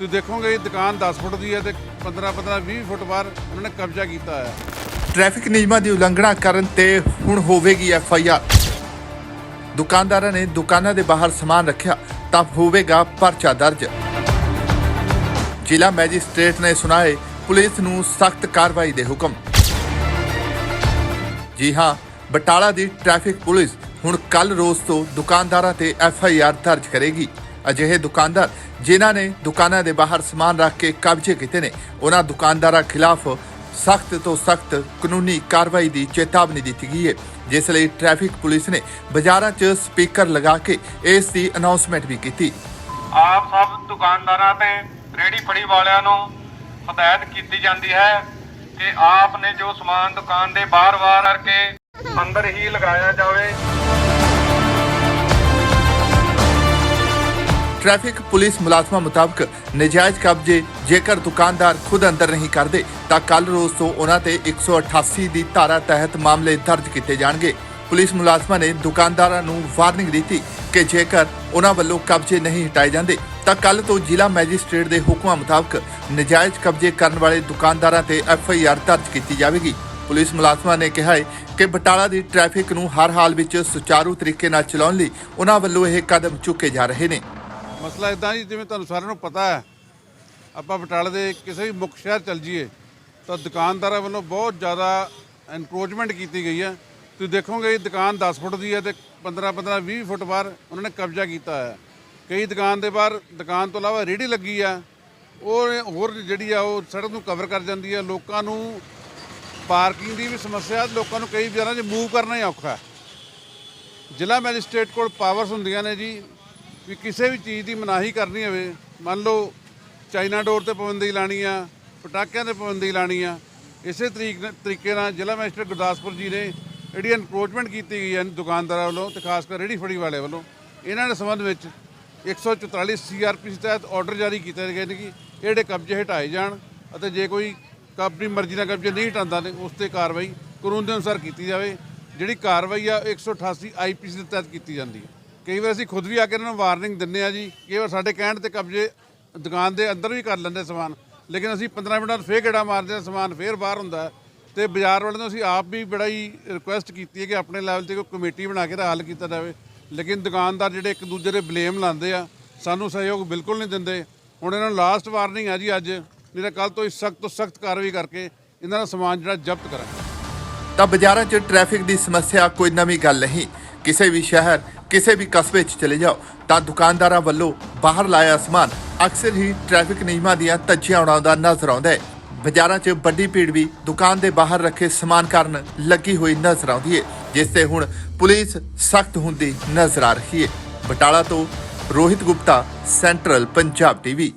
ਤੁਸੀਂ ਦੇਖੋਗੇ ਇਹ ਦੁਕਾਨ 10 ਫੁੱਟ ਦੀ ਹੈ ਤੇ 15 15 20 ਫੁੱਟ ਬਾਹਰ ਉਹਨਾਂ ਨੇ ਕਬਜ਼ਾ ਕੀਤਾ ਹੈ ਟ੍ਰੈਫਿਕ ਨਿਯਮਾਂ ਦੀ ਉਲੰਘਣਾ ਕਰਨ ਤੇ ਹੁਣ ਹੋਵੇਗੀ ਐਫ ਆਈ ਆਰ। ਦੁਕਾਨਦਾਰਾਂ ਨੇ ਦੁਕਾਨਾਂ ਦੇ ਬਾਹਰ ਸਮਾਨ ਰੱਖਿਆ, ਤਾਂ ਹੋਵੇਗਾ ਪਰਚਾ ਦਰਜ। ਜ਼ਿਲ੍ਹਾ ਮੈਜਿਸਟ੍ਰੇਟ ਨੇ ਸੁਣਾਏ ਪੁਲਿਸ ਨੂੰ ਸਖਤ ਕਾਰਵਾਈ ਦੇ ਹੁਕਮ। ਜੀ ਹਾਂ, ਬਟਾਲਾ ਦੀ ਟ੍ਰੈਫਿਕ ਪੁਲਿਸ ਹੁਣ ਕੱਲ ਰੋਜ਼ ਤੋਂ ਦੁਕਾਨਦਾਰਾਂ ਤੇ ਐਫ ਆਈ ਆਰ ਦਰਜ ਕਰੇਗੀ। ਅਜਿਹੇ ਦੁਕਾਨਦਾਰ, ਜਿਨ੍ਹਾਂ ਨੇ ਦੁਕਾਨਾਂ ਦੇ ਬਾਹਰ ਸਮਾਨ ਰੱਖ ਕੇ ਕਬਜ਼ੇ ਕੀਤੇ ਨੇ, ਉਹਨਾਂ ਦੁਕਾਨਦਾਰਾਂ ਖਿਲਾਫ ਸਖਤ ਤੋਂ ਸਖਤ ਕਾਨੂੰਨੀ ਕਾਰਵਾਈ ਦੀ ਚੇਤਾਵਨੀ ਦਿੱਤੀ ਗਈ ਹੈ, ਜਿਸ ਲਈ ਟ੍ਰੈਫਿਕ ਪੁਲਿਸ ਨੇ ਬਾਜ਼ਾਰਾਂ 'ਚ ਸਪੀਕਰ ਲਗਾ ਕੇ ਇਸ ਦੀ ਅਨਾਉਂਸਮੈਂਟ ਵੀ ਕੀਤੀ। ਆਪ ਸਭ ਦੁਕਾਨਦਾਰਾਂ ਤੇ ਰੇੜੀ ਫੜੀ ਵਾਲਿਆਂ ਨੂੰ ਹਦਾਇਤ ਕੀਤੀ ਜਾਂਦੀ ਹੈ ਕਿ ਆਪ ਨੇ ਜੋ ਸਮਾਨ ਦੁਕਾਨ ਦੇ ਬਾਹਰ-ਬਾਹਰ ਕਰਕੇ ਅੰਦਰ ਹੀ ਲਗਾਇਆ ਜਾਵੇ। ਟ੍ਰੈਫਿਕ ਪੁਲਿਸ ਮੁਲਾਜ਼ਮਾਂ ਮੁਤਾਬਕ ਨਜਾਇਜ਼ ਕਬਜ਼ੇ ਜੇਕਰ ਦੁਕਾਨਦਾਰ ਖੁਦ ਅੰਦਰ ਨਹੀਂ ਕਰਦੇ ਤਾਂ ਕੱਲ ਰੋਜ਼ ਤੋਂ ਉਹਨਾਂ ਤੇ 188 ਦੀ ਧਾਰਾ ਤਹਿਤ ਮਾਮਲੇ ਦਰਜ ਕੀਤੇ ਜਾਣਗੇ। ਪੁਲਿਸ ਮੁਲਾਜ਼ਮਾਂ ਨੇ ਦੁਕਾਨਦਾਰਾਂ ਨੂੰ ਵਾਰਨਿੰਗ ਦਿੱਤੀ ਕਿ ਜੇਕਰ ਉਹਨਾਂ ਵੱਲੋਂ ਕਬਜ਼ੇ ਨਹੀਂ ਹਟਾਏ ਜਾਂਦੇ ਤਾਂ ਕੱਲ ਤੋਂ ਜ਼ਿਲ੍ਹਾ ਮੈਜਿਸਟ੍ਰੇਟ ਦੇ ਹੁਕਮਾਂ ਮੁਤਾਬਕ ਨਜਾਇਜ਼ ਕਬਜ਼ੇ ਕਰਨ ਵਾਲੇ ਦੁਕਾਨਦਾਰਾਂ ਤੇ ਐਫ ਆਈ ਆਰ ਦਰਜ ਕੀਤੀ ਜਾਵੇਗੀ। ਪੁਲਿਸ ਮੁਲਾਜ਼ਮਾਂ ਨੇ ਕਿਹਾ ਹੈ ਕਿ ਬਟਾਲਾ ਦੀ ਟ੍ਰੈਫਿਕ ਨੂੰ ਹਰ ਹਾਲ ਵਿੱਚ ਸੁਚਾਰੂ ਤਰੀਕੇ ਨਾਲ ਚਲਾਉਣ ਲਈ ਉਹਨਾਂ ਵੱਲੋਂ ਇਹ ਕਦਮ ਚੁੱਕੇ ਜਾ ਰਹੇ ਨੇ। ਮਸਲਾ ਇਦਾਂ ਜੀ, ਜਿਵੇਂ ਤੁਹਾਨੂੰ ਸਾਰਿਆਂ ਨੂੰ ਪਤਾ ਹੈ, ਆਪਾਂ ਬਟਾਲੇ ਦੇ ਕਿਸੇ ਵੀ ਮੁੱਖ ਸ਼ਹਿਰ ਚੱਲ ਜਾਈਏ, ਤਾਂ ਦੁਕਾਨਦਾਰਾਂ ਵੱਲੋਂ ਬਹੁਤ ਜ਼ਿਆਦਾ ਐਨਕਰੋਚਮੈਂਟ ਕੀਤੀ ਗਈ ਹੈ। ਤੁਸੀਂ ਦੇਖੋਗੇ ਇਹ ਦੁਕਾਨ 10 ਫੁੱਟ ਦੀ ਹੈ ਤੇ 15 15 20 ਫੁੱਟ ਬਾਹਰ ਉਹਨਾਂ ਨੇ ਕਬਜ਼ਾ ਕੀਤਾ ਹੈ। ਕਈ ਦੁਕਾਨ ਦੇ ਬਾਹਰ, ਦੁਕਾਨ ਤੋਂ ਇਲਾਵਾ ਰੇੜੀ ਲੱਗੀ ਆ ਉਹ ਹੋਰ ਜਿਹੜੀ ਆ, ਉਹ ਸੜਕ ਨੂੰ ਕਵਰ ਕਰ ਜਾਂਦੀ ਹੈ। ਲੋਕਾਂ ਨੂੰ ਪਾਰਕਿੰਗ ਦੀ ਵੀ ਸਮੱਸਿਆ ਲੋਕਾਂ ਨੂੰ ਕਈ ਵਿਚਾਰਾਂ 'ਚ ਮੂਵ ਕਰਨਾ ਹੀ ਔਖਾ ਜ਼ਿਲ੍ਹਾ ਮੈਜਿਸਟ੍ਰੇਟ ਕੋਲ ਪਾਵਰਸ ਹੁੰਦੀਆਂ ਨੇ ਜੀ। ਵੀ ਕਿਸੇ ਵੀ ਚੀਜ਼ ਦੀ ਮਨਾਹੀ ਕਰਨੀ ਹੋਵੇ, ਮੰਨ ਲਓ ਚਾਈਨਾ ਡੋਰ ਤੇ ਪਾਬੰਦੀ ਲਾਣੀ ਆ, ਪਟਾਕਿਆਂ ਤੇ ਪਾਬੰਦੀ ਲਾਣੀ ਆ, ਇਸੇ ਤਰੀਕ ਤਰੀਕੇ ਨਾਲ ਜ਼ਿਲ੍ਹਾ ਮੈਜਿਸਟ੍ਰੇਟ ਗੁਰਦਾਸਪੁਰ ਜੀ ਨੇ ਜਿਹੜੀ ਐਨਕਰੋਚਮੈਂਟ ਕੀਤੀ ਗਈ ਹੈ ਦੁਕਾਨਦਾਰਾਂ ਵੱਲੋਂ ਤੇ ਖਾਸ ਕਰ ਰੇਹੜੀ ਫੜੀ ਵਾਲੇ ਵੱਲੋਂ, ਇਹਨਾਂ ਦੇ ਸੰਬੰਧ ਵਿੱਚ 144 ਸੀਆਰਪੀ ਤਹਿਤ ਆਰਡਰ ਜਾਰੀ ਕੀਤੇ ਗਏ ਨੇ ਕਿ ਜਿਹੜੇ ਕਬਜ਼ੇ ਹਟਾਏ ਜਾਣ ਅਤੇ ਜੇ ਕੋਈ ਆਪਣੀ ਮਰਜ਼ੀ ਨਾਲ ਕਬਜ਼ੇ ਨਹੀਂ ਹਟਾਉਂਦਾ ਨੇ ਉਸ ਤੇ ਕਾਰਵਾਈ ਕਾਨੂੰਨ ਦੇ ਅਨੁਸਾਰ ਕੀਤੀ ਜਾਵੇ, ਜਿਹੜੀ ਕਾਰਵਾਈ ਆ 188 ਆਈਪੀਸੀ ਦੇ ਤਹਿਤ ਕੀਤੀ ਜਾਂਦੀ ਹੈ। ਕਈ ਵਾਰ ਅਸੀਂ ਖੁਦ ਵੀ ਆ ਕੇ ਇਹਨਾਂ ਨੂੰ ਵਾਰਨਿੰਗ ਦਿੰਨੇ ਆ ਜੀ, ਕਈ ਵਾਰ ਸਾਡੇ ਕਹਿਣ ਤੇ ਕਬਜ਼ੇ ਦੁਕਾਨ ਦੇ ਅੰਦਰ ਵੀ ਕਰ ਲੈਂਦੇ ਸਮਾਨ, ਲੇਕਿਨ ਅਸੀਂ 15 ਮਿੰਟਾਂ 'ਚ ਫੇਰ ਗੇੜਾ ਮਾਰਦੇ ਹਾਂ, ਸਮਾਨ ਫੇਰ ਬਾਹਰ ਹੁੰਦਾ ਹੈ। ਤੇ ਬਾਜ਼ਾਰ ਵਾਲਿਆਂ ਨੂੰ ਅਸੀਂ ਆਪ ਵੀ ਬੜਾ ਹੀ ਰਿਕੁਐਸਟ ਕੀਤੀ ਹੈ ਕਿ ਆਪਣੇ ਲੈਵਲ ਤੇ ਕੋਈ ਕਮੇਟੀ ਬਣਾ ਕੇ ਦਾ ਹੱਲ ਕੀਤਾ ਜਾਵੇ। ਲੇਕਿਨ ਦੁਕਾਨਦਾਰ ਜਿਹੜੇ ਇੱਕ ਦੂਜੇ ਦੇ ਬਲੇਮ ਲਾਉਂਦੇ ਆ, ਸਾਨੂੰ ਸਹਿਯੋਗ ਬਿਲਕੁਲ ਨਹੀਂ ਦਿੰਦੇ। ਹੁਣ ਇਹਨਾਂ ਨੂੰ ਲਾਸਟ ਵਾਰਨਿੰਗ ਹੈ ਜੀ ਅੱਜ, ਨਹੀਂ ਤਾਂ ਕੱਲ ਤੋਂ ਹੀ ਸਖਤ ਤੋਂ ਸਖਤ ਕਾਰਵਾਈ ਕਰਕੇ ਇਹਨਾਂ ਦਾ ਸਮਾਨ ਜਿਹੜਾ ਜ਼ਬਤ ਕਰਾਂਗੇ। ਤਾਂ ਬਾਜ਼ਾਰਾਂ 'ਚ ਟ੍ਰੈਫਿਕ ਦੀ ਸਮੱਸਿਆ ਕੋਈ ਨਵੀਂ ਗੱਲ ਨਹੀਂ। ਕਿਸੇ ਵੀ ਸ਼ਹਿਰ ਕਿਸੇ ਵੀ ਕਸਬੇ 'ਚ ਚਲੇ ਜਾਓ, ਤਾਂ ਦੁਕਾਨਦਾਰਾਂ ਵੱਲੋਂ ਬਾਹਰ ਲਾਇਆ ਸਮਾਨ ਅਕਸਰ ਹੀ ਟ੍ਰੈਫਿਕ ਨਿਯਮਾਂ ਦੀਆਂ ਧੱਜੀਆਂ ਉਡਾਉਂਦਾ ਨਜ਼ਰ ਆਉਂਦਾ ਹੈ। ਬਾਜ਼ਾਰਾਂ 'ਚ ਵੱਡੀ ਭੀੜ ਵੀ ਦੁਕਾਨ ਦੇ ਬਾਹਰ ਰੱਖੇ ਸਮਾਨ ਕਾਰਨ ਲੱਗੀ ਹੋਈ ਨਜ਼ਰ ਆਉਂਦੀ ਹੈ, ਜਿਸ ਤੇ ਹੁਣ ਪੁਲਿਸ ਸਖਤ ਹੁੰਦੀ ਨਜ਼ਰ ਆ ਰਹੀ ਹੈ। ਬਟਾਲਾ ਤੋਂ ਰੋਹਿਤ ਗੁਪਤਾ ਸੈਂਟਰਲ ਪੰਜਾਬ ਟੀਵੀ